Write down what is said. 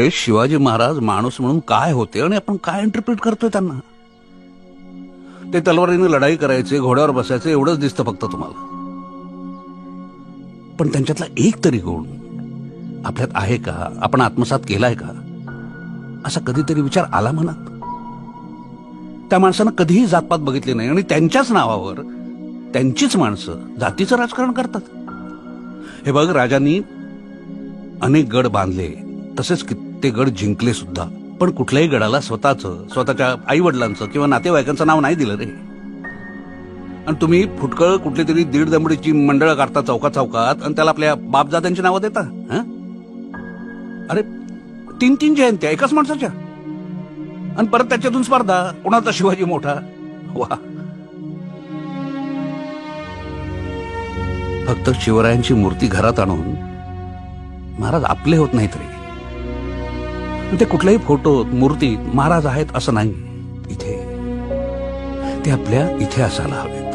शिवाजी महाराज माणूस म्हणून काय होते आणि आपण काय इंटरप्रिट करतोय त्यांना? ते तलवारीने लढाई करायचे घोड्यावर बसायचे एवढंच दिसतं फक्त तुम्हाला. पण त्यांच्यातला एक तरी गुण आपल्यात आहे का? आपण आत्मसात केलाय का? असा कधीतरी विचार आला मनात? त्या माणसानं कधीही जातपात बघितली नाही आणि त्यांच्याच नावावर त्यांचीच माणसं जातीचं राजकारण करतात. हे बघ राजांनी अनेक गड बांधले तसेच ते गड जिंकले सुद्धा. पण कुठल्याही गडाला स्वतःचं स्वतःच्या आई वडिलांचं किंवा नातेवाईकांचं नाव नाही दिलं रे. आणि तुम्ही फुटकळ कुठली तरी दीड दमडीची मंडळ काढता चौका चौकात आणि त्याला आपल्या बापजात्यांची नावं देता हं? अरे तीन तीन जयंत्या एकाच माणसाच्या. आणि परत त्याच्यातून स्पर्धा कोणाचा शिवाजी मोठा. वा. फक्त शिवरायांची मूर्ती घरात आणून महाराज आपले होत नाहीत रे. ते कुठल्याही फोटोत मूर्तीत महाराज आहेत असं नाही. इथे. ते आपल्या इथे असायला हवेत.